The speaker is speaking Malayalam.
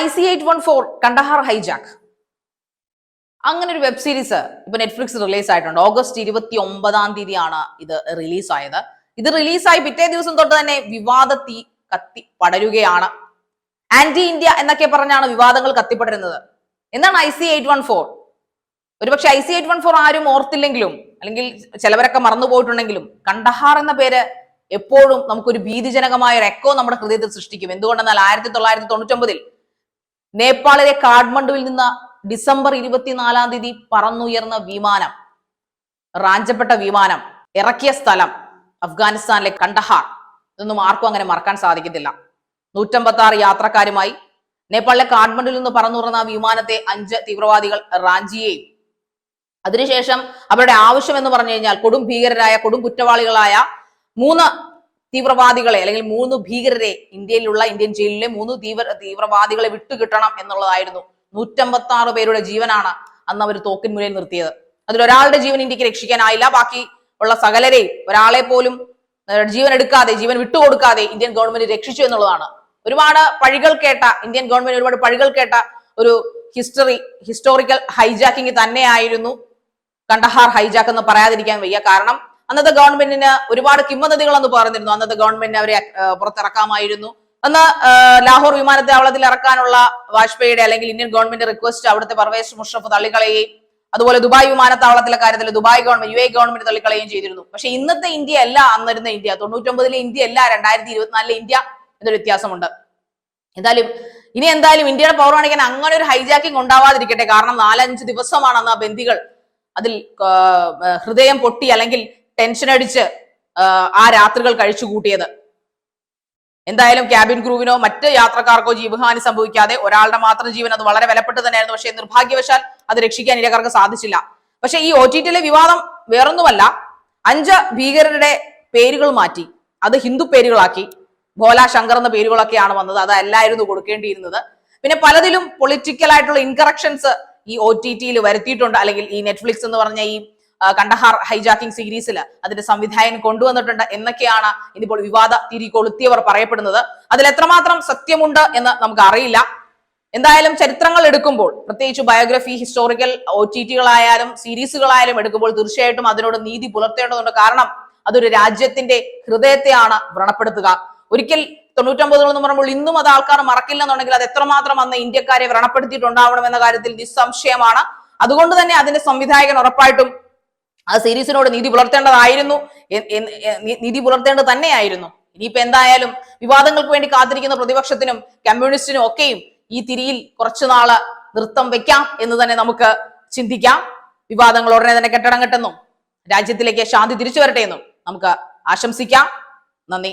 I C eight one four Kandahar hijack. അങ്ങനെ ഒരു വെബ് സീരീസ് ഇപ്പൊ നെറ്റ്ഫ്ലിക്സ് റിലീസ് ആയിട്ടുണ്ട് ഓഗസ്റ്റ് ഇരുപത്തി ഒമ്പതാം തീയതിയാണ് ഇത് റിലീസ് ആയത് ഇത് റിലീസായി പിറ്റേ ദിവസം തൊട്ട് തന്നെ വിവാദ തീ കത്തി പടരുകയാണ്. ആന്റി ഇന്ത്യ എന്നൊക്കെ പറഞ്ഞാണ് വിവാദങ്ങൾ കത്തിപ്പടരുന്നത്. എന്താണ് I C eight one four? ഒരുപക്ഷെ I C eight one four ആരും ഓർത്തില്ലെങ്കിലും അല്ലെങ്കിൽ ചിലവരൊക്കെ മറന്നു പോയിട്ടുണ്ടെങ്കിലും കണ്ടഹാർ എന്ന പേര് എപ്പോഴും നമുക്കൊരു ഭീതിജനകമായ ഒരു എക്കോ നമ്മുടെ ഹൃദയത്തിൽ സൃഷ്ടിക്കും. എന്തുകൊണ്ടെന്നാൽ ആയിരത്തി തൊള്ളായിരത്തി തൊണ്ണൂറ്റൊമ്പതിൽ നേപ്പാളിലെ കാഠ്മണ്ഡുവിൽ നിന്ന് ഡിസംബർ ഇരുപത്തിനാലാം തീയതി പറന്നുയർന്ന വിമാനം റാഞ്ചപ്പെട്ട വിമാനം ഇറക്കിയ സ്ഥലം അഫ്ഗാനിസ്ഥാനിലെ കണ്ടഹാർ ഇതൊന്നും ആർക്കും അങ്ങനെ മറക്കാൻ സാധിക്കത്തില്ല. നൂറ്റമ്പത്തി ആറ് യാത്രക്കാരുമായി നേപ്പാളിലെ കാഠ്മണ്ഡുവിൽ നിന്ന് പറന്നുയർന്ന വിമാനത്തെ അഞ്ച് തീവ്രവാദികൾ റാഞ്ചിയെയും അതിനുശേഷം അവരുടെ ആവശ്യം എന്ന് പറഞ്ഞു കഴിഞ്ഞാൽ കൊടും ഭീകരരായ കൊടും കുറ്റവാളികളായ മൂന്ന് തീവ്രവാദികളെ അല്ലെങ്കിൽ മൂന്ന് ഭീകരരെ ഇന്ത്യയിലുള്ള ഇന്ത്യൻ ജയിലിലെ മൂന്ന് തീവ്ര തീവ്രവാദികളെ വിട്ടുകിട്ടണം എന്നുള്ളതായിരുന്നു. നൂറ്റമ്പത്തി ആറ് പേരുടെ ജീവനാണ് അന്ന് അവർ തോക്കിൻ മുന്നിൽ നിർത്തിയത്. അതിൽ ഒരാളുടെ ജീവൻ ഇന്ത്യയ്ക്ക് രക്ഷിക്കാനായില്ല. ബാക്കി ഉള്ള സകലരെയും ഒരാളെ പോലും ജീവൻ എടുക്കാതെ ജീവൻ വിട്ടുകൊടുക്കാതെ ഇന്ത്യൻ ഗവൺമെന്റ് രക്ഷിച്ചു എന്നുള്ളതാണ്. ഒരുപാട് പഴികൾ കേട്ട ഇന്ത്യൻ ഗവൺമെന്റ് ഒരുപാട് പഴികൾ കേട്ട ഒരു ഹിസ്റ്ററി ഹിസ്റ്റോറിക്കൽ ഹൈജാക്കിംഗ് തന്നെയായിരുന്നു. കണ്ടഹാർ ഹൈജാക്ക് എന്ന് പറയാതിരിക്കാൻ വയ്യ. കാരണം അന്നത്തെ ഗവൺമെന്റിന് ഒരുപാട് കിംവദതികൾ എന്ന് പറഞ്ഞിരുന്നു. അന്നത്തെ ഗവൺമെന്റിന് അവരെ പുറത്തിറക്കാമായിരുന്നു. അന്ന് ലാഹോർ വിമാനത്താവളത്തിൽ ഇറക്കാനുള്ള വാജ്പേയിയുടെ അല്ലെങ്കിൽ ഇന്ത്യൻ ഗവൺമെന്റ് റിക്വസ്റ്റ് അവിടുത്തെ പർവേസ് മുഷറഫ് തള്ളിക്കളയുകയും അതുപോലെ ദുബായ് വിമാനത്താവളത്തിലെ കാര്യത്തിൽ Dubai government U A government തള്ളിക്കളയുകയും ചെയ്തിരുന്നു. പക്ഷെ ഇന്നത്തെ ഇന്ത്യ അല്ല അന്നിരുന്ന ഇന്ത്യ. തൊണ്ണൂറ്റൊമ്പതിലെ ഇന്ത്യ അല്ല രണ്ടായിരത്തി ഇരുപത്തിനാലിലെ ഇന്ത്യ എന്നൊരു വ്യത്യാസമുണ്ട്. എന്തായാലും ഇനി എന്തായാലും ഇന്ത്യയുടെ പവർ അങ്ങനെ ഒരു ഹൈജാക്കിംഗ് ഉണ്ടാവാതിരിക്കട്ടെ. കാരണം നാലഞ്ച് ദിവസമാണ് അന്ന് ആ ബന്ദികൾ അതിൽ ഹൃദയം പൊട്ടി അല്ലെങ്കിൽ ടെൻഷൻ അടിച്ച് ആ, രാത്രികൾ കഴിച്ചു കൂട്ടിയത്. എന്തായാലും ക്യാബിൻ ക്രൂവിനോ മറ്റ് യാത്രക്കാർക്കോ ജീവഹാനി സംഭവിക്കാതെ ഒരാളുടെ മാത്രം ജീവൻ അത് വളരെ വിലപ്പെട്ട് തന്നെയായിരുന്നു. പക്ഷേ നിർഭാഗ്യവശാൽ അത് രക്ഷിക്കാൻ ഇരക്കാർക്ക് സാധിച്ചില്ല. പക്ഷേ ഈ ഒ ടി ടിയിലെ വിവാദം വേറൊന്നുമല്ല. അഞ്ച് ഭീകരരുടെ പേരുകൾ മാറ്റി. അത് ഹിന്ദു പേരുകളാക്കി. ഭോല ശങ്കർ എന്ന പേരുകളൊക്കെയാണ് വന്നത്. അതല്ലായിരുന്നു കൊടുക്കേണ്ടിയിരുന്നത്. പിന്നെ പലതിലും പൊളിറ്റിക്കൽ ആയിട്ടുള്ള ഇൻകറക്ഷൻസ് ഈ ഒ ടി ടിയിൽ വരുത്തിയിട്ടുണ്ട്. അല്ലെങ്കിൽ ഈ നെറ്റ്ഫ്ലിക്സ് എന്ന് പറഞ്ഞ ഈ കണ്ടഹാർ ഹൈജാക്കിംഗ് സീരീസിൽ അതിന്റെ സംവിധായകൻ കൊണ്ടുവന്നിട്ടുണ്ട് എന്നൊക്കെയാണ് ഇനിയിപ്പോൾ വിവാദ തിരി കൊളുത്തിയവർ പറയപ്പെടുന്നത്. അതിൽ എത്രമാത്രം സത്യമുണ്ട് എന്ന് നമുക്ക് അറിയില്ല. എന്തായാലും ചരിത്രങ്ങൾ എടുക്കുമ്പോൾ പ്രത്യേകിച്ച് ബയോഗ്രഫി ഹിസ്റ്റോറിക്കൽ ഒ ടി ടികളായാലും സീരീസുകളായാലും എടുക്കുമ്പോൾ തീർച്ചയായിട്ടും അതിനോട് നീതി പുലർത്തേണ്ടതുണ്ട്. കാരണം അതൊരു രാജ്യത്തിന്റെ ഹൃദയത്തെയാണ് വ്രണപ്പെടുത്തുക. ഒരിക്കൽ തൊണ്ണൂറ്റൊമ്പതുകൾ എന്ന് പറയുമ്പോൾ ഇന്നും അത് ആൾക്കാർ മറക്കില്ലെന്നുണ്ടെങ്കിൽ അത് എത്രമാത്രം അന്ന് ഇന്ത്യക്കാരെ വ്രണപ്പെടുത്തിയിട്ടുണ്ടാവണം എന്ന കാര്യത്തിൽ നിസ്സംശയമാണ്. അതുകൊണ്ട് തന്നെ അതിന്റെ സംവിധായകൻ ഉറപ്പായിട്ടും ആ സീരീസിനോട് നീതി പുലർത്തേണ്ടതായിരുന്നു. നീതി പുലർത്തേണ്ടത് തന്നെയായിരുന്നു. ഇനിയിപ്പോ എന്തായാലും വിവാദങ്ങൾക്ക് വേണ്ടി കാത്തിരിക്കുന്ന പ്രതിപക്ഷത്തിനും കമ്മ്യൂണിസ്റ്റിനും ഒക്കെയും ഈ തിരിയിൽ കുറച്ചു നാൾ നൃത്തം വെക്കാം എന്ന് തന്നെ നമുക്ക് ചിന്തിക്കാം. വിവാദങ്ങൾ ഉടനെ തന്നെ കെട്ടടങ്ങട്ടെന്നും രാജ്യത്തിലേക്ക് ശാന്തി തിരിച്ചു വരട്ടെ എന്നും നമുക്ക് ആശംസിക്കാം. നന്ദി.